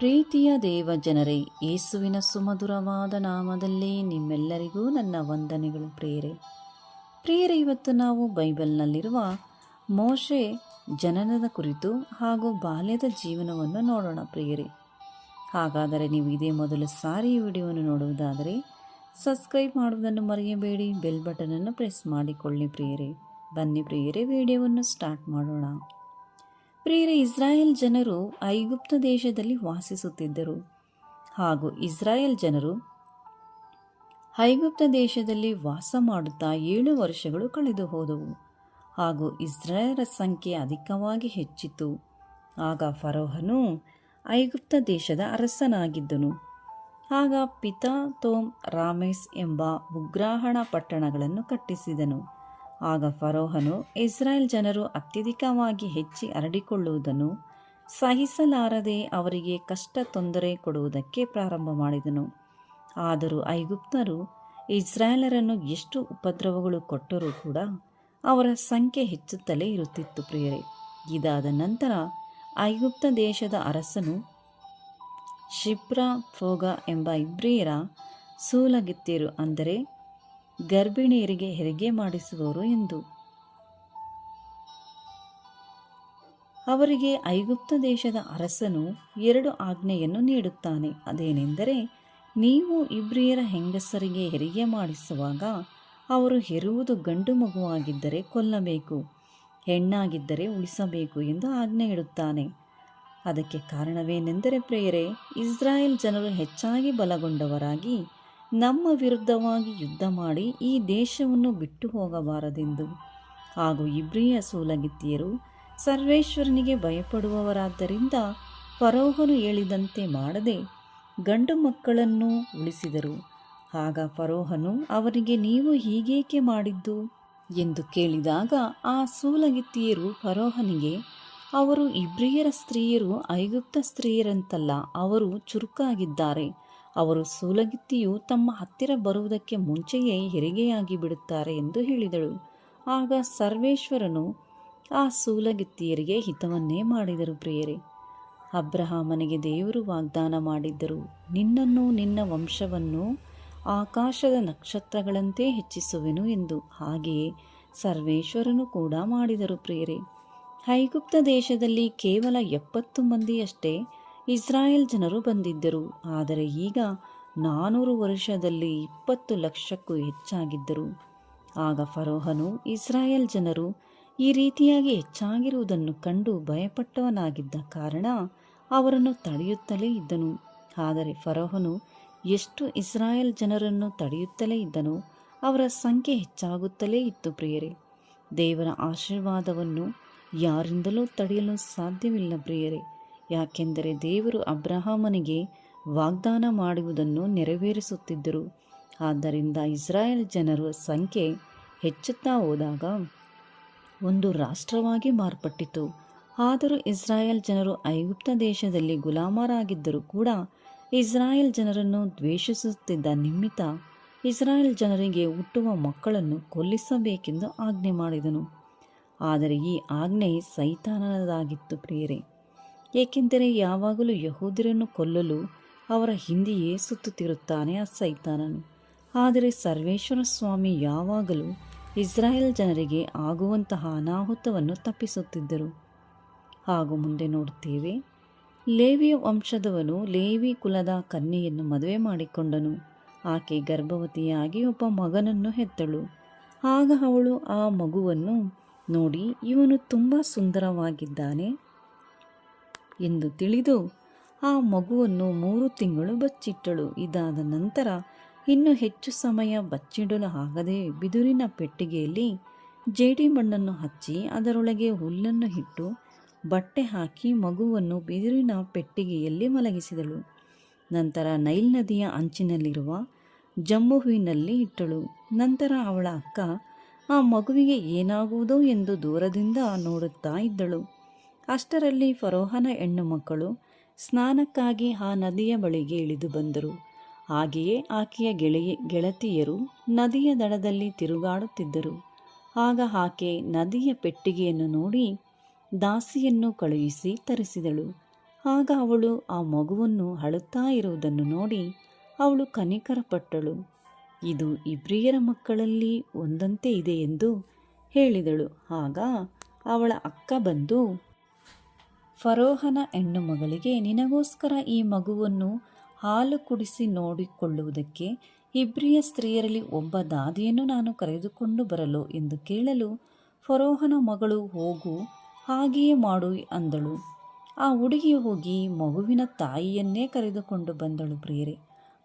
ಪ್ರೀತಿಯ ದೇವ ಜನರೇ, ಯೇಸುವಿನ ಸುಮಧುರವಾದ ನಾಮದಲ್ಲಿ ನಿಮ್ಮೆಲ್ಲರಿಗೂ ನನ್ನ ವಂದನೆಗಳು ಪ್ರೇರೆ ಪ್ರಿಯರೇ, ಇವತ್ತು ನಾವು ಬೈಬಲ್ನಲ್ಲಿರುವ ಮೋಶೆ ಜನನದ ಕುರಿತು ಹಾಗೂ ಬಾಲ್ಯದ ಜೀವನವನ್ನು ನೋಡೋಣ ಪ್ರಿಯರೇ. ಹಾಗಾದರೆ ನೀವು ಇದೇ ಮೊದಲು ಸಾರಿ ವಿಡಿಯೋವನ್ನು ನೋಡುವುದಾದರೆ ಸಬ್ಸ್ಕ್ರೈಬ್ ಮಾಡುವುದನ್ನು ಮರೆಯಬೇಡಿ, ಬೆಲ್ ಬಟನನ್ನು ಪ್ರೆಸ್ ಮಾಡಿಕೊಳ್ಳಿ ಪ್ರಿಯರೇ. ಬನ್ನಿ ಪ್ರಿಯರೇ, ವಿಡಿಯೋವನ್ನು ಸ್ಟಾರ್ಟ್ ಮಾಡೋಣ. ಪ್ರಿಯರೇ ಇಸ್ರಾಯೇಲ್ ಜನರು ಐಗುಪ್ತ ದೇಶದಲ್ಲಿ ವಾಸಿಸುತ್ತಿದ್ದರು. ಹಾಗೂ ಇಸ್ರಾಯೇಲ್ ಜನರು ಐಗುಪ್ತ ದೇಶದಲ್ಲಿ ವಾಸ ಮಾಡುತ್ತಾ ಏಳು ವರ್ಷಗಳು ಕಳೆದು ಹೋದವು. ಹಾಗೂ ಇಸ್ರಾಯೇಲರ ಸಂಖ್ಯೆ ಅಧಿಕವಾಗಿ ಹೆಚ್ಚಿತು ಆಗ ಫರೋಹನು ಐಗುಪ್ತ ದೇಶದ ಅರಸನಾಗಿದ್ದನು. ಆಗ ಪಿತಾ ತೋಮ್ ರಾಮೇಸ್ ಎಂಬ ಉಗ್ರಾಹಣ ಪಟ್ಟಣಗಳನ್ನು ಕಟ್ಟಿಸಿದನು. ಆಗ ಫರೋಹನು ಇಸ್ರಾಯೇಲ್ ಜನರು ಅತ್ಯಧಿಕವಾಗಿ ಹೆಚ್ಚಿ ಹರಡಿಕೊಳ್ಳುವುದನ್ನು ಸಹಿಸಲಾರದೆ ಅವರಿಗೆ ಕಷ್ಟ ತೊಂದರೆ ಕೊಡುವುದಕ್ಕೆ ಪ್ರಾರಂಭ ಮಾಡಿದನು. ಆದರೂ ಐಗುಪ್ತರು ಇಸ್ರಾಯೇಲರನ್ನು ಎಷ್ಟು ಉಪದ್ರವಗಳು ಕೊಟ್ಟರೂ ಕೂಡ ಅವರ ಸಂಖ್ಯೆ ಹೆಚ್ಚುತ್ತಲೇ ಇರುತ್ತಿತ್ತು ಪ್ರಿಯರೇ. ಇದಾದ ನಂತರ ಐಗುಪ್ತ ದೇಶದ ಅರಸನು ಶಿಪ್ರಾ, ಫೋಗ ಎಂಬ ಇಬ್ರಿಯರ ಸೂಲಗಿತ್ತಿಯರು ಅಂದರೆ ಗರ್ಭಿಣಿಯರಿಗೆ ಹೆರಿಗೆ ಮಾಡಿಸುವವರು ಎಂದು. ಅವರಿಗೆ ಐಗುಪ್ತ ದೇಶದ ಅರಸನು ಎರಡು ಆಜ್ಞೆಯನ್ನು ನೀಡುತ್ತಾನೆ. ಅದೇನೆಂದರೆ, ನೀವು ಇಬ್ರಿಯರ ಹೆಂಗಸರಿಗೆ ಹೆರಿಗೆ ಮಾಡಿಸುವಾಗ ಅವರು ಹೆರುವುದು ಗಂಡು ಮಗುವಾಗಿದ್ದರೆ ಕೊಲ್ಲಬೇಕು, ಹೆಣ್ಣಾಗಿದ್ದರೆ ಉಳಿಸಬೇಕು ಎಂದು ಆಜ್ಞೆ ಇಡುತ್ತಾನೆ. ಅದಕ್ಕೆ ಕಾರಣವೇನೆಂದರೆ ಪ್ರೇಯರೆ, ಇಸ್ರಾಯೇಲ್ ಜನರು ಹೆಚ್ಚಾಗಿ ಬಲಗೊಂಡವರಾಗಿ ನಮ್ಮ ವಿರುದ್ಧವಾಗಿ ಯುದ್ಧ ಮಾಡಿ ಈ ದೇಶವನ್ನು ಬಿಟ್ಟು ಹೋಗಬಾರದೆಂದು. ಹಾಗೂ ಇಬ್ರಿಯ ಸೂಲಗಿತ್ತಿಯರು ಸರ್ವೇಶ್ವರನಿಗೆ ಭಯಪಡುವವರಾದ್ದರಿಂದ ಫರೋಹನು ಹೇಳಿದಂತೆ ಮಾಡದೆ ಗಂಡು ಮಕ್ಕಳನ್ನು ಉಳಿಸಿದರು. ಆಗ ಫರೋಹನು ಅವರಿಗೆ ನೀವು ಹೀಗೇಕೆ ಮಾಡಿದ್ದು? ಎಂದು ಕೇಳಿದಾಗ ಆ ಸೂಲಗಿತ್ತಿಯರು ಫರೋಹನಿಗೆ, ಅವರು ಇಬ್ರಿಯರ ಸ್ತ್ರೀಯರು ಐಗುಪ್ತ ಸ್ತ್ರೀಯರಂತಲ್ಲ, ಅವರು ಚುರುಕಾಗಿದ್ದಾರೆ. ಅವರು ಸೂಲಗಿತ್ತಿಯು ತಮ್ಮ ಹತ್ತಿರ ಬರುವುದಕ್ಕೆ ಮುಂಚೆಯೇ ಹೆರಿಗೆಯಾಗಿ ಬಿಡುತ್ತಾರೆ ಎಂದು ಹೇಳಿದಳು. ಆಗ ಸರ್ವೇಶ್ವರನು ಆ ಸೂಲಗಿತ್ತಿಯರಿಗೆ ಹಿತವನ್ನೇ ಮಾಡಿದರು ಪ್ರಿಯರೇ. ಅಬ್ರಹಾಮನಿಗೆ ದೇವರು ವಾಗ್ದಾನ ಮಾಡಿದ್ದರು. ನಿನ್ನನ್ನು ನಿನ್ನ ವಂಶವನ್ನು ಆಕಾಶದ ನಕ್ಷತ್ರಗಳಂತೆ ಹೆಚ್ಚಿಸುವೆನು ಎಂದು ಹಾಗೆಯೇ ಸರ್ವೇಶ್ವರನು ಕೂಡ ಮಾಡಿದರು ಪ್ರಿಯರೇ. ಹೈಗುಪ್ತ ದೇಶದಲ್ಲಿ ಕೇವಲ ಎಪ್ಪತ್ತು ಮಂದಿಯಷ್ಟೇ ಇಸ್ರಾಯೇಲ್ ಜನರು ಬಂದಿದ್ದರು. ಆದರೆ ಈಗ ನಾನೂರು ವರ್ಷದಲ್ಲಿ ಇಪ್ಪತ್ತು ಲಕ್ಷಕ್ಕೂ ಹೆಚ್ಚಾಗಿದ್ದರು. ಆಗ ಫರೋಹನು, ಇಸ್ರಾಯೇಲ್ ಜನರು ಈ ರೀತಿಯಾಗಿ ಹೆಚ್ಚಾಗಿರುವುದನ್ನು ಕಂಡು ಭಯಪಟ್ಟವನಾಗಿದ್ದ ಕಾರಣ ಅವರನ್ನು ತಡೆಯುತ್ತಲೇ ಇದ್ದನು. ಆದರೆ ಫರೋಹನು ಎಷ್ಟು ಇಸ್ರಾಯೇಲ್ ಜನರನ್ನು ತಡೆಯುತ್ತಲೇ ಇದ್ದನೋ ಅವರ ಸಂಖ್ಯೆ ಹೆಚ್ಚಾಗುತ್ತಲೇ ಇತ್ತು ಪ್ರಿಯರೇ. ದೇವರ ಆಶೀರ್ವಾದವನ್ನು ಯಾರಿಂದಲೂ ತಡೆಯಲು ಸಾಧ್ಯವಿಲ್ಲ ಪ್ರಿಯರೇ. ಯಾಕೆಂದರೆ ದೇವರು ಅಬ್ರಹಾಮನಿಗೆ ವಾಗ್ದಾನ ಮಾಡುವುದನ್ನು ನೆರವೇರಿಸುತ್ತಿದ್ದರು. ಆದ್ದರಿಂದ ಇಸ್ರಾಯೇಲ್ ಜನರ ಸಂಖ್ಯೆ ಹೆಚ್ಚುತ್ತಾ ಹೋದಾಗ ಒಂದು ರಾಷ್ಟ್ರವಾಗಿ ಮಾರ್ಪಟ್ಟಿತು. ಆದರೂ ಇಸ್ರಾಯೇಲ್ ಜನರು ಐಗುಪ್ತ ದೇಶದಲ್ಲಿ ಗುಲಾಮರಾಗಿದ್ದರೂ ಕೂಡ ಇಸ್ರಾಯೇಲ್ ಜನರನ್ನು ದ್ವೇಷಿಸುತ್ತಿದ್ದ ನಿಮಿತ್ತ ಇಸ್ರಾಯೇಲ್ ಜನರಿಗೆ ಹುಟ್ಟುವ ಮಕ್ಕಳನ್ನು ಕೊಲ್ಲಿಸಬೇಕೆಂದು ಆಜ್ಞೆ ಮಾಡಿದನು. ಆದರೆ ಈ ಆಜ್ಞೆ ಸೈತಾನದಾಗಿತ್ತು ಪ್ರಿಯರೇ. ಏಕೆಂದರೆ ಯಾವಾಗಲೂ ಯಹೂದಿರನ್ನು ಕೊಲ್ಲಲು ಅವರ ಹಿಂದೆಯೇ ಸುತ್ತುತ್ತಿರುತ್ತಾನೆ ಆ ಸೈತಾನನು. ಆದರೆ ಸರ್ವೇಶ್ವರ ಸ್ವಾಮಿ ಯಾವಾಗಲೂ ಇಸ್ರಾಯೇಲ್ ಜನರಿಗೆ ಆಗುವಂತಹ ಅನಾಹುತವನ್ನು ತಪ್ಪಿಸುತ್ತಿದ್ದರು. ಹಾಗೂ ಮುಂದೆ ನೋಡುತ್ತೇವೆ, ಲೇವಿಯ ವಂಶದವನು ಲೇವಿ ಕುಲದ ಕನ್ಯೆಯನ್ನು ಮದುವೆ ಮಾಡಿಕೊಂಡನು. ಆಕೆ ಗರ್ಭವತಿಯಾಗಿ ಒಬ್ಬ ಮಗನನ್ನು ಹೆತ್ತಳು. ಆಗ ಅವಳು ಆ ಮಗುವನ್ನು ನೋಡಿ, ಇವನು ತುಂಬ ಸುಂದರವಾಗಿದ್ದಾನೆ ಎಂದು ತಿಳಿದು ಆ ಮಗುವನ್ನು ಮೂರು ತಿಂಗಳು ಬಚ್ಚಿಟ್ಟಳು. ಇದಾದ ನಂತರ ಇನ್ನು ಹೆಚ್ಚು ಸಮಯ ಬಚ್ಚಿಡಲು ಆಗದೆ ಬಿದಿರಿನ ಪೆಟ್ಟಿಗೆಯಲ್ಲಿ ಜೇಡಿ ಮಣ್ಣನ್ನು ಹಚ್ಚಿ ಅದರೊಳಗೆ ಹುಲ್ಲನ್ನು ಇಟ್ಟು ಬಟ್ಟೆ ಹಾಕಿ ಮಗುವನ್ನು ಬಿದಿರಿನ ಪೆಟ್ಟಿಗೆಯಲ್ಲಿ ಮಲಗಿಸಿದಳು. ನಂತರ ನೈಲ್ ನದಿಯ ಅಂಚಿನಲ್ಲಿರುವ ಜಮ್ಮುವಿನಲ್ಲಿ ಇಟ್ಟಳು. ನಂತರ ಅವಳ ಅಕ್ಕ, ಆ ಮಗುವಿಗೆ ಏನಾಗುವುದೋ ಎಂದು ದೂರದಿಂದ ನೋಡುತ್ತಾ ಇದ್ದಳು. ಅಷ್ಟರಲ್ಲಿ ಫರೋಹನ ಹೆಣ್ಣು ಮಕ್ಕಳು ಸ್ನಾನಕ್ಕಾಗಿ ಆ ನದಿಯ ಬಳಿಗೆ ಇಳಿದು ಬಂದರು. ಹಾಗೆಯೇ ಆಕೆಯ ಗೆಳೆಯ, ಗೆಳತಿಯರು ನದಿಯ ದಡದಲ್ಲಿ ತಿರುಗಾಡುತ್ತಿದ್ದರು. ಆಗ ಆಕೆ ನದಿಯ ಪೆಟ್ಟಿಗೆಯನ್ನು ನೋಡಿ ದಾಸಿಯನ್ನು ಕಳುಹಿಸಿ ತರಿಸಿದಳು. ಆಗ ಅವಳು ಆ ಮಗುವನ್ನು ಅಳುತ್ತಾ ಇರುವುದನ್ನು ನೋಡಿ ಅವಳು ಕನಿಕರಪಟ್ಟಳು. ಇದು ಇಬ್ರಿಯರ ಮಕ್ಕಳಲ್ಲಿ ಒಂದಂತೆ ಇದೆ ಎಂದು ಹೇಳಿದಳು. ಆಗ ಅವಳ ಅಕ್ಕ ಬಂದು ಫರೋಹನ ಹೆಣ್ಣು ಮಗಳಿಗೆ ನಿನಗೋಸ್ಕರ ಈ ಮಗುವನ್ನು ಹಾಲು ಕುಡಿಸಿ ನೋಡಿಕೊಳ್ಳುವುದಕ್ಕೆ ಇಬ್ರಿಯ ಸ್ತ್ರೀಯರಲ್ಲಿ ಒಬ್ಬ ದಾದಿಯನ್ನು ನಾನು ಕರೆದುಕೊಂಡು ಬರಲು ಎಂದು ಕೇಳಲು ಫರೋಹನ ಮಗಳು ಹೋಗು, ಹಾಗೆಯೇ ಮಾಡು ಅಂದಳು. ಆ ಹುಡುಗಿ ಹೋಗಿ ಮಗುವಿನ ತಾಯಿಯನ್ನೇ ಕರೆದುಕೊಂಡು ಬಂದಳು ಪ್ರಿಯರೇ.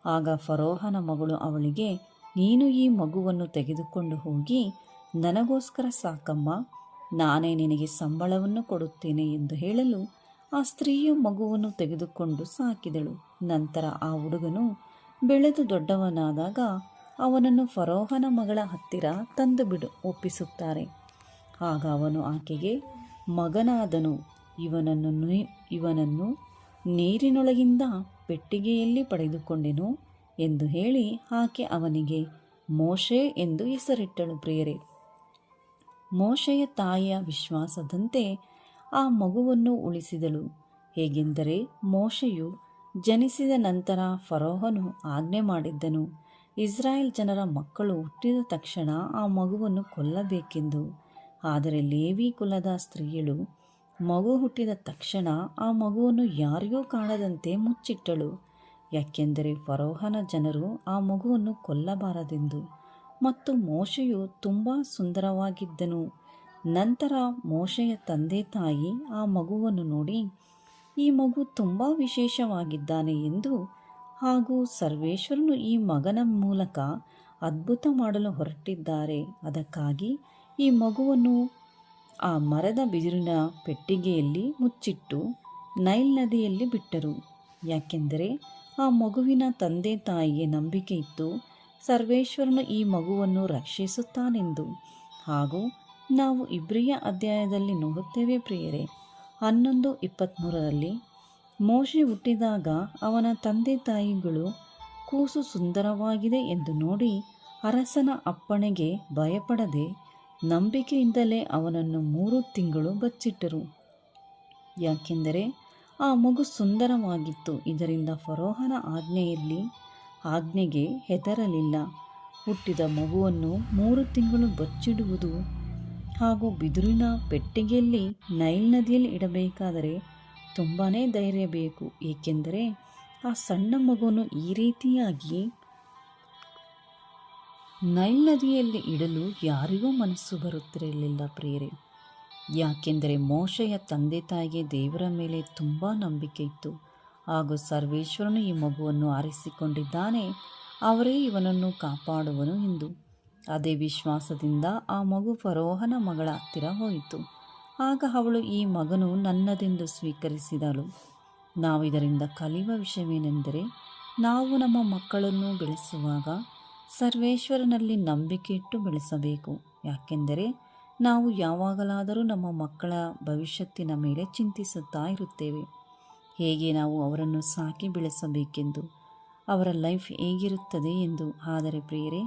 ಆಗ ಫರೋಹನ ಮಗಳು ಅವಳಿಗೆ, ನೀನು ಈ ಮಗುವನ್ನು ತೆಗೆದುಕೊಂಡು ಹೋಗಿ, ನನಗೋಸ್ಕರ ಸಾಕಮ್ಮ ನಾನೇ ನಿನಗೆ ಸಂಬಳವನ್ನು ಕೊಡುತ್ತೇನೆ ಎಂದು ಹೇಳಲು ಆ ಸ್ತ್ರೀಯು ಮಗುವನ್ನು ತೆಗೆದುಕೊಂಡು ಸಾಕಿದಳು. ನಂತರ ಆ ಹುಡುಗನು ಬೆಳೆದು ದೊಡ್ಡವನಾದಾಗ ಅವನನ್ನು ಫರೋಹನ ಮಗಳ ಹತ್ತಿರ ತಂದು ಬಿಡು ಒಪ್ಪಿಸುತ್ತಾರೆ. ಆಗ ಅವನು ಆಕೆಗೆ, ಮಗನಾದನು, ಇವನನ್ನು ಇವನನ್ನು ನೀರಿನೊಳಗಿಂದ ಪೆಟ್ಟಿಗೆಯಲ್ಲಿ ಪಡೆದುಕೊಂಡೆನು ಎಂದು ಹೇಳಿ ಆಕೆ ಅವನಿಗೆ, ಮೋಶೆ ಎಂದು ಹೆಸರಿಟ್ಟಳು ಪ್ರಿಯರೇ. ಮೋಶೆಯ ತಾಯಿಯ ವಿಶ್ವಾಸದಂತೆ ಆ ಮಗುವನ್ನು ಉಳಿಸಿದಳು. ಹೇಗೆಂದರೆ ಮೋಶೆಯು ಜನಿಸಿದ ನಂತರ ಫರೋಹನು ಆಜ್ಞೆ ಮಾಡಿದ್ದನು. ಇಸ್ರಾಯೇಲ್ ಜನರ ಮಕ್ಕಳು ಹುಟ್ಟಿದ ತಕ್ಷಣ ಆ ಮಗುವನ್ನು ಕೊಲ್ಲಬೇಕೆಂದು. ಆದರೆ ಲೇವಿ ಕುಲದ ಸ್ತ್ರೀಯಳು ಮಗು ಹುಟ್ಟಿದ ತಕ್ಷಣ ಆ ಮಗುವನ್ನು ಯಾರಿಗೂ ಕಾಣದಂತೆ ಮುಚ್ಚಿಟ್ಟಳು. ಯಾಕೆಂದರೆ ಫರೋಹನ ಜನರು ಆ ಮಗುವನ್ನು ಕೊಲ್ಲಬಾರದೆಂದು. ಮತ್ತು ಮೋಶೆಯು ತುಂಬ ಸುಂದರವಾಗಿದ್ದನು. ನಂತರ ಮೋಶೆಯ ತಂದೆ ತಾಯಿ ಆ ಮಗುವನ್ನು ನೋಡಿ, ಈ ಮಗು ತುಂಬ ವಿಶೇಷವಾಗಿದ್ದಾನೆ ಎಂದು ಹಾಗೂ ಸರ್ವೇಶ್ವರನು ಈ ಮಗನ ಮೂಲಕ ಅದ್ಭುತ ಮಾಡಲು ಹೊರಟಿದ್ದಾರೆ. ಅದಕ್ಕಾಗಿ ಈ ಮಗುವನ್ನು ಆ ಮರದ ಬಿದಿರಿನ ಪೆಟ್ಟಿಗೆಯಲ್ಲಿ ಮುಚ್ಚಿಟ್ಟು ನೈಲ್ ನದಿಯಲ್ಲಿ ಬಿಟ್ಟರು. ಯಾಕೆಂದರೆ ಆ ಮಗುವಿನ ತಂದೆ ತಾಯಿಗೆ ನಂಬಿಕೆ ಇತ್ತು. ಸರ್ವೇಶ್ವರನು ಈ ಮಗುವನ್ನು ರಕ್ಷಿಸುತ್ತಾನೆಂದು. ಹಾಗೂ ನಾವು ಇಬ್ರಿಯ ಅಧ್ಯಾಯದಲ್ಲಿ ನೋಡುತ್ತೇವೆ ಪ್ರಿಯರೇ, ಹನ್ನೊಂದು ಇಪ್ಪತ್ತ್ಮೂರರಲ್ಲಿ ಮೋಶೆ ಹುಟ್ಟಿದಾಗ ಅವನ ತಂದೆ ತಾಯಿಗಳು ಕೂಸು ಸುಂದರವಾಗಿದೆ ಎಂದು ನೋಡಿ ಅರಸನ ಅಪ್ಪಣೆಗೆ ಭಯಪಡದೆ ನಂಬಿಕೆಯಿಂದಲೇ ಅವನನ್ನು ಮೂರು ತಿಂಗಳು ಬಚ್ಚಿಟ್ಟರು. ಯಾಕೆಂದರೆ ಆ ಮಗು ಸುಂದರವಾಗಿತ್ತು. ಇದರಿಂದ ಫರೋಹನ ಆಜ್ಞೆಯಲ್ಲಿ ಆಜ್ಞೆಗೆ ಹೆದರಲಿಲ್ಲ. ಹುಟ್ಟಿದ ಮಗುವನ್ನು ಮೂರು ತಿಂಗಳು ಬಚ್ಚಿಡುವುದು ಹಾಗೂ ಬಿದಿರಿನ ಪೆಟ್ಟಿಗೆಯಲ್ಲಿ ನೈಲ್ ನದಿಯಲ್ಲಿ ಇಡಬೇಕಾದರೆ ತುಂಬಾ ಧೈರ್ಯ ಬೇಕು. ಏಕೆಂದರೆ ಆ ಸಣ್ಣ ಮಗುವನ್ನು ಈ ರೀತಿಯಾಗಿ ನೈಲ್ ನದಿಯಲ್ಲಿ ಇಡಲು ಯಾರಿಗೂ ಮನಸ್ಸು ಬರುತ್ತಿರಲಿಲ್ಲ ಪ್ರಿಯರೇ. ಯಾಕೆಂದರೆ ಮೋಶೆಯ ತಂದೆ ತಾಯಿಗೆ ದೇವರ ಮೇಲೆ ತುಂಬ ನಂಬಿಕೆ ಇತ್ತು. ಹಾಗೂ ಸರ್ವೇಶ್ವರನು ಈ ಮಗುವನ್ನು ಆರಿಸಿಕೊಂಡಿದ್ದಾನೆ. ಅವರೇ ಇವನನ್ನು ಕಾಪಾಡುವನು ಎಂದು. ಅದೇ ವಿಶ್ವಾಸದಿಂದ ಆ ಮಗು ಫರೋಹನ ಮಗಳ ಹತ್ತಿರ ಹೋಯಿತು. ಆಗ ಅವಳು, ಈ ಮಗನು ನನ್ನದೆಂದು ಸ್ವೀಕರಿಸಿದಳು. ನಾವು ಇದರಿಂದ ಕಲಿಯುವ ವಿಷಯವೇನೆಂದರೆ, ನಾವು ನಮ್ಮ ಮಕ್ಕಳನ್ನು ಬೆಳೆಸುವಾಗ ಸರ್ವೇಶ್ವರನಲ್ಲಿ ನಂಬಿಕೆ ಇಟ್ಟು ಬೆಳೆಸಬೇಕು. ಯಾಕೆಂದರೆ, ನಾವು ಯಾವಾಗಲಾದರೂ ನಮ್ಮ ಮಕ್ಕಳ ಭವಿಷ್ಯತ್ತಿನ ಮೇಲೆ ಚಿಂತಿಸುತ್ತಾ ಇರುತ್ತೇವೆ. ಹೇಗೆ ನಾವು ಅವರನ್ನು ಸಾಕಿ ಬೆಳೆಸಬೇಕೆಂದು, ಅವರ ಲೈಫ್ ಹೇಗಿರುತ್ತದೆ ಎಂದು. ಆದರೆ ಪ್ರಿಯರೇ,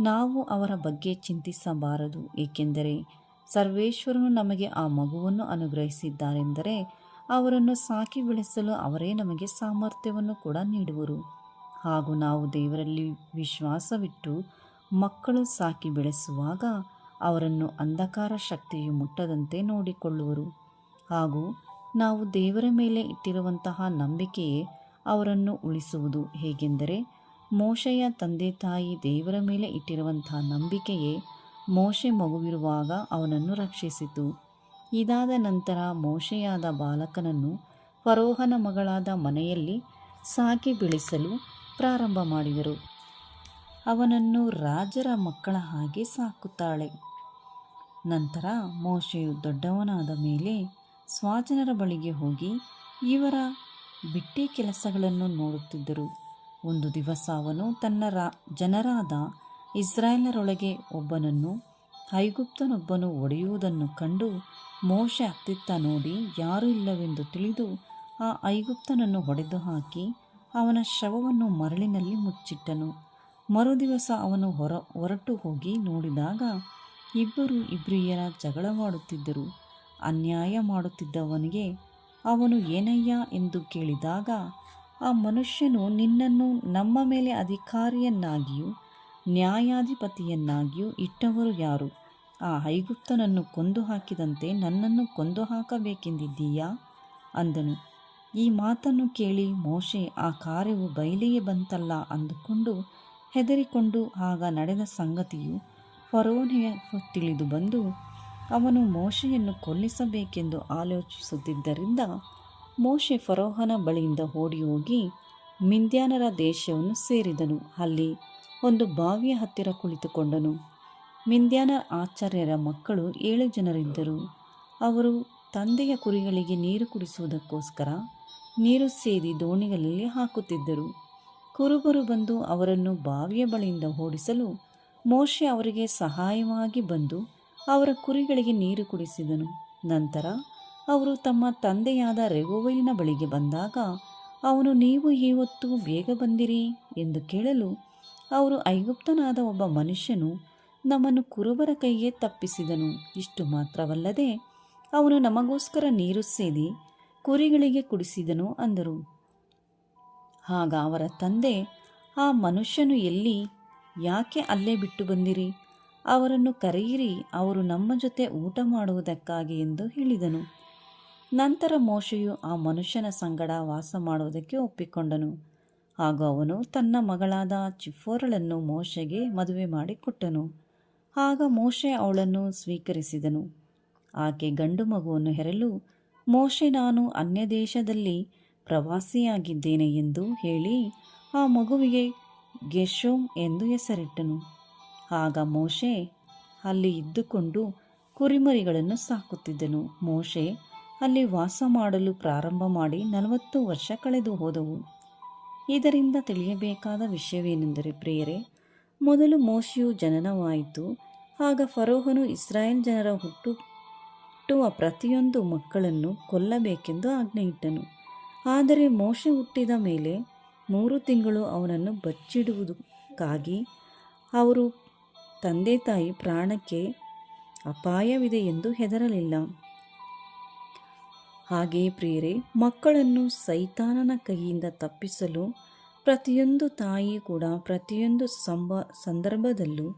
ನಾವು ಅವರ ಬಗ್ಗೆ ಚಿಂತಿಸಬಾರದು. ಏಕೆಂದರೆ, ಸರ್ವೇಶ್ವರನು ನಮಗೆ ಆ ಮಗುವನ್ನು ಅನುಗ್ರಹಿಸಿದ್ದಾರೆಂದರೆ, ಅವರನ್ನು ಸಾಕಿ ಬೆಳೆಸಲು ಅವರೇ ನಮಗೆ ಸಾಮರ್ಥ್ಯವನ್ನು ಕೂಡ ನೀಡುವರು. ಹಾಗೂ ನಾವು ದೇವರಲ್ಲಿ ವಿಶ್ವಾಸವಿಟ್ಟು ಮಕ್ಕಳು ಸಾಕಿ ಬೆಳೆಸುವಾಗ ಅವರನ್ನು ಅಂಧಕಾರ ಶಕ್ತಿಯು ಮುಟ್ಟದಂತೆ ನೋಡಿಕೊಳ್ಳುವರು. ಹಾಗೂ ನಾವು ದೇವರ ಮೇಲೆ ಇಟ್ಟಿರುವಂತಹ ನಂಬಿಕೆಯೇ ಅವರನ್ನು ಉಳಿಸುವುದು. ಹೇಗೆಂದರೆ ಮೋಶೆಯ ತಂದೆ ತಾಯಿ ದೇವರ ಮೇಲೆ ಇಟ್ಟಿರುವಂತಹ ನಂಬಿಕೆಯೇ ಮೋಶೆ ಮಗುವಿರುವಾಗ ಅವನನ್ನು ರಕ್ಷಿಸಿತು. ಇದಾದ ನಂತರ ಮೋಶೆಯಾದ ಬಾಲಕನನ್ನು ಫರೋಹನ ಮಗಳಾದ ಮನೆಯಲ್ಲಿ ಸಾಕಿ ಬೆಳೆಸಲು ಪ್ರಾರಂಭ ಮಾಡಿದರು. ಅವನನ್ನು ರಾಜರ ಮಕ್ಕಳ ಹಾಗೆ ಸಾಕುತ್ತಾಳೆ. ನಂತರ ಮೋಶೆಯು ದೊಡ್ಡವನಾದ ಮೇಲೆ ಸ್ವಾಜನರ ಬಳಿಗೆ ಹೋಗಿ ಇವರ ಬಿಟ್ಟೆ ಕೆಲಸಗಳನ್ನು ನೋಡುತ್ತಿದ್ದರು. ಒಂದು ದಿವಸ ಅವನು ತನ್ನ ರಾ, ಜನರಾದ ಇಸ್ರಾಯೇಲರೊಳಗೆ ಒಬ್ಬನನ್ನು, ಐಗುಪ್ತನೊಬ್ಬನು ಒಡೆಯುವುದನ್ನು ಕಂಡು ಮೋಶೆ ಅತ್ತಿತ್ತ ನೋಡಿ ಯಾರೂ ಇಲ್ಲವೆಂದು ತಿಳಿದು ಆ ಐಗುಪ್ತನನ್ನು ಹೊಡೆದು ಹಾಕಿ ಅವನ ಶವವನ್ನು ಮರಳಿನಲ್ಲಿ ಮುಚ್ಚಿಟ್ಟನು. ಮರುದಿವಸ ಅವನು ಹೊರ, ಹೊರಟು ಹೋಗಿ ನೋಡಿದಾಗ ಇಬ್ಬರು ಇಬ್ರಿಯರ ಜಗಳವಾಡುತ್ತಿದ್ದರು. ಅನ್ಯಾಯ ಮಾಡುತ್ತಿದ್ದವನಿಗೆ ಅವನು ಏನಯ್ಯ ಎಂದು ಕೇಳಿದಾಗ, ಆ ಮನುಷ್ಯನು ನಿನ್ನನ್ನು ನಮ್ಮ ಮೇಲೆ ಅಧಿಕಾರಿಯನ್ನಾಗಿಯೂ ನ್ಯಾಯಾಧಿಪತಿಯನ್ನಾಗಿಯೂ ಇಟ್ಟವರು ಯಾರು? ಆ ಹೈಗುಪ್ತನನ್ನು ಕೊಂದು ಹಾಕಿದಂತೆ ನನ್ನನ್ನು ಕೊಂದು ಹಾಕಬೇಕೆಂದಿದ್ದೀಯಾ ಅಂದನು. ಈ ಮಾತನ್ನು ಕೇಳಿ ಮೋಶೆ ಆ ಕಾರ್ಯವು ಬಯಲಿಗೆ ಬಂತಲ್ಲ ಅಂದುಕೊಂಡು ಹೆದರಿಕೊಂಡು ಆಗ ನಡೆದ ಸಂಗತಿಯು ಫರೋನೆಯ ತಿಳಿದು ಬಂದು ಅವನು ಮೋಶೆಯನ್ನು ಕೊಲ್ಲಿಸಬೇಕೆಂದು ಆಲೋಚಿಸುತ್ತಿದ್ದರಿಂದ ಮೋಶೆ ಫರೋಹನ ಬಳಿಯಿಂದ ಓಡಿ ಹೋಗಿ ಮಿಂದ್ಯಾನರ ದೇಶವನ್ನು ಸೇರಿದನು. ಅಲ್ಲಿ ಒಂದು ಬಾವಿಯ ಹತ್ತಿರ ಕುಳಿತುಕೊಂಡನು. ಮಿಂದ್ಯಾನ ಆಚಾರ್ಯರ ಮಕ್ಕಳು ಏಳು ಜನರಿದ್ದರು. ಅವರು ತಂದೆಯ ಕುರಿಗಳಿಗೆ ನೀರು ಕುಡಿಸುವುದಕ್ಕೋಸ್ಕರ ನೀರು ಸೇದಿ ದೋಣಿಗಳಲ್ಲಿ ಹಾಕುತ್ತಿದ್ದರು. ಕುರುಬರು ಬಂದು ಅವರನ್ನು ಬಾವಿಯ ಬಳಿಯಿಂದ ಓಡಿಸಲು ಮೋಶೆ ಅವರಿಗೆ ಸಹಾಯವಾಗಿ ಬಂದು ಅವರ ಕುರಿಗಳಿಗೆ ನೀರು ಕುಡಿಸಿದನು. ನಂತರ ಅವರು ತಮ್ಮ ತಂದೆಯಾದ ರೆಗೋವೈಲಿನ ಬಳಿಗೆ ಬಂದಾಗ, ಅವನು, ನೀವು ಇವತ್ತು ಬೇಗ ಬಂದಿರಿ ಎಂದು ಕೇಳಲು ಅವರು, ಐಗುಪ್ತನಾದ ಒಬ್ಬ ಮನುಷ್ಯನು ನಮ್ಮನ್ನು ಕುರುಬರ ಕೈಗೆ ತಪ್ಪಿಸಿದನು. ಇಷ್ಟು ಮಾತ್ರವಲ್ಲದೆ ಅವನು ನಮಗೋಸ್ಕರ ನೀರು ಸೇದಿ ಕುರಿಗಳಿಗೆ ಕುಡಿಸಿದನು ಅಂದರು. ಆಗ ಅವರ ತಂದೆ, ಆ ಮನುಷ್ಯನು ಎಲ್ಲಿ? ಯಾಕೆ ಅಲ್ಲೇ ಬಿಟ್ಟು ಬಂದಿರಿ? ಅವರನ್ನು ಕರೆಯಿರಿ, ಅವರು ನಮ್ಮ ಜೊತೆ ಊಟ ಮಾಡುವುದಕ್ಕಾಗಿ ಎಂದು ಹೇಳಿದನು. ನಂತರ ಮೋಶೆಯು ಆ ಮನುಷ್ಯನ ಸಂಗಡ ವಾಸ ಮಾಡುವುದಕ್ಕೆ ಒಪ್ಪಿಕೊಂಡನು. ಹಾಗೂ ಅವನು ತನ್ನ ಮಗಳಾದ ಚಿಫೋರಳನ್ನು ಮೋಶೆಗೆ ಮದುವೆ ಮಾಡಿಕೊಟ್ಟನು. ಆಗ ಮೋಶೆ ಅವಳನ್ನು ಸ್ವೀಕರಿಸಿದನು. ಆಕೆ ಗಂಡು ಮಗುವನ್ನು ಹೆರಲು, ಮೋಶೆ, ನಾನು ಅನ್ಯ ದೇಶದಲ್ಲಿ ಪ್ರವಾಸಿಯಾಗಿದ್ದೇನೆ ಎಂದು ಹೇಳಿ ಆ ಮಗುವಿಗೆ ಗೆಶೋಮ್ ಎಂದು ಹೆಸರಿಟ್ಟನು. ಆಗ ಮೋಶೆ ಅಲ್ಲಿ ಇದ್ದುಕೊಂಡು ಕುರಿಮರಿಗಳನ್ನು ಸಾಕುತ್ತಿದ್ದನು. ಮೋಶೆ ಅಲ್ಲಿ ವಾಸ ಮಾಡಲು ಪ್ರಾರಂಭ ಮಾಡಿ ನಲವತ್ತು ವರ್ಷ ಕಳೆದು ಹೋದವು. ಇದರಿಂದ ತಿಳಿಯಬೇಕಾದ ವಿಷಯವೇನೆಂದರೆ ಪ್ರಿಯರೇ, ಮೊದಲು ಮೋಶೆಯು ಜನನವಾಯಿತು. ಆಗ ಫರೋಹನು ಇಸ್ರಾಯೇಲ್ ಜನರ ಹುಟ್ಟು ಹುಟ್ಟುವ ಪ್ರತಿಯೊಂದು ಮಕ್ಕಳನ್ನು ಕೊಲ್ಲಬೇಕೆಂದು ಆಜ್ಞೆಯಿಟ್ಟನು. ಆದರೆ ಮೋಶೆ ಹುಟ್ಟಿದ ಮೇಲೆ ಮೂರು ತಿಂಗಳು ಅವನನ್ನು ಬಚ್ಚಿಡುವುದಕ್ಕಾಗಿ ಅವರು ತಂದೆ ತಾಯಿ ಪ್ರಾಣಕ್ಕೆ ಅಪಾಯವಿದೆ ಎಂದು ಹೆದರಲಿಲ್ಲ. ಹಾಗೆಯೇ ಪ್ರಿಯರೇ, ಮಕ್ಕಳನ್ನು ಸೈತಾನನ ಕೈಯಿಂದ ತಪ್ಪಿಸಲು ಪ್ರತಿಯೊಂದು ತಾಯಿ ಕೂಡ ಪ್ರತಿಯೊಂದು ಸಂಬ, ಸಂದರ್ಭದಲ್ಲೂ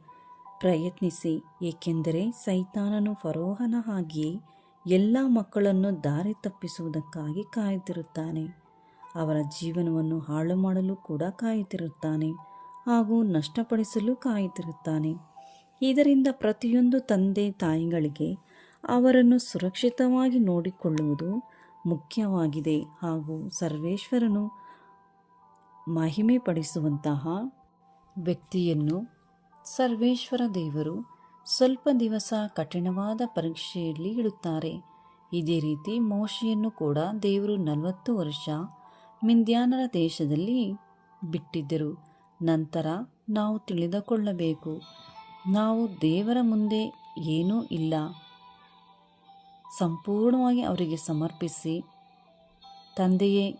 ಪ್ರಯತ್ನಿಸಿ, ಏಕೆಂದರೆ ಸೈತಾನನು ಫರೋಹನ ಹಾಗೆಯೇ ಎಲ್ಲ ಮಕ್ಕಳನ್ನು ದಾರಿ ತಪ್ಪಿಸುವುದಕ್ಕಾಗಿ ಕಾಯುತ್ತಿರುತ್ತಾನೆ. ಅವರ ಜೀವನವನ್ನು ಹಾಳು ಮಾಡಲು ಕೂಡ ಕಾಯುತ್ತಿರುತ್ತಾನೆ ಹಾಗೂ ನಷ್ಟಪಡಿಸಲು ಕಾಯುತ್ತಿರುತ್ತಾನೆ. ಇದರಿಂದ ಪ್ರತಿಯೊಂದು ತಂದೆ ತಾಯಿಗಳಿಗೆ ಅವರನ್ನು ಸುರಕ್ಷಿತವಾಗಿ ನೋಡಿಕೊಳ್ಳುವುದು ಮುಖ್ಯವಾಗಿದೆ ಹಾಗೂ ಸರ್ವೇಶ್ವರನು ಮಹಿಮೆ ಪಡಿಸುವಂತಹ ವ್ಯಕ್ತಿಯನ್ನು ಸರ್ವೇಶ್ವರ ದೇವರು ಸ್ವಲ್ಪ ದಿವಸ ಕಠಿಣವಾದ ಪರೀಕ್ಷೆಯಲ್ಲಿ ಇಡುತ್ತಾರೆ. ಇದೇ ರೀತಿ ಮೋಶಿಯನ್ನು ಕೂಡ ದೇವರು ನಲವತ್ತು ವರ್ಷ ಮಿಂದ್ಯಾನರ ದೇಶದಲ್ಲಿ ಬಿಟ್ಟಿದ್ದರು. ನಂತರ ನಾವು ತಿಳಿದುಕೊಳ್ಳಬೇಕು. ನಾವು ದೇವರ ಮುಂದೆ ಏನೂ ಇಲ್ಲ. ಸಂಪೂರ್ಣವಾಗಿ ಅವರಿಗೆ ಸಮರ್ಪಿಸಿ, ತಂದೆಯೇ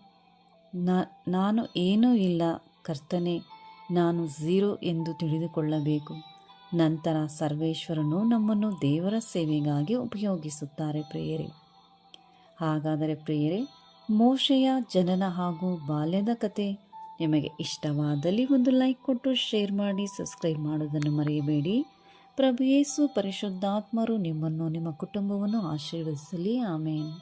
ನಾನು ಏನೂ ಇಲ್ಲ, ಕರ್ತನೆ, ನಾನು ಝೀರೋ ಎಂದು ತಿಳಿದುಕೊಳ್ಳಬೇಕು. ನಂತರ ಸರ್ವೇಶ್ವರನು ನಮ್ಮನ್ನು ದೇವರ ಸೇವೆಗಾಗಿ ಉಪಯೋಗಿಸುತ್ತಾರೆ ಪ್ರೇಯರೆ. ಹಾಗಾದರೆ ಪ್ರೇಯರೆ, ಮೋಶೆಯ ಜನನ ಹಾಗೂ ಬಾಲ್ಯದ ಕತೆ ನಿಮಗೆ ಇಷ್ಟವಾದಲ್ಲಿ ಒಂದು ಲೈಕ್ ಕೊಟ್ಟು ಶೇರ್ ಮಾಡಿ, ಸಬ್ಸ್ಕ್ರೈಬ್ ಮಾಡೋದನ್ನು ಮರೆಯಬೇಡಿ. ಪ್ರಭು ಯೇಸು ಪರಿಶುದ್ಧಾತ್ಮರು ನಿಮ್ಮನ್ನು, ನಿಮ್ಮ ಕುಟುಂಬವನ್ನು ಆಶೀರ್ವದಿಸಲಿ. ಆಮೇನ್.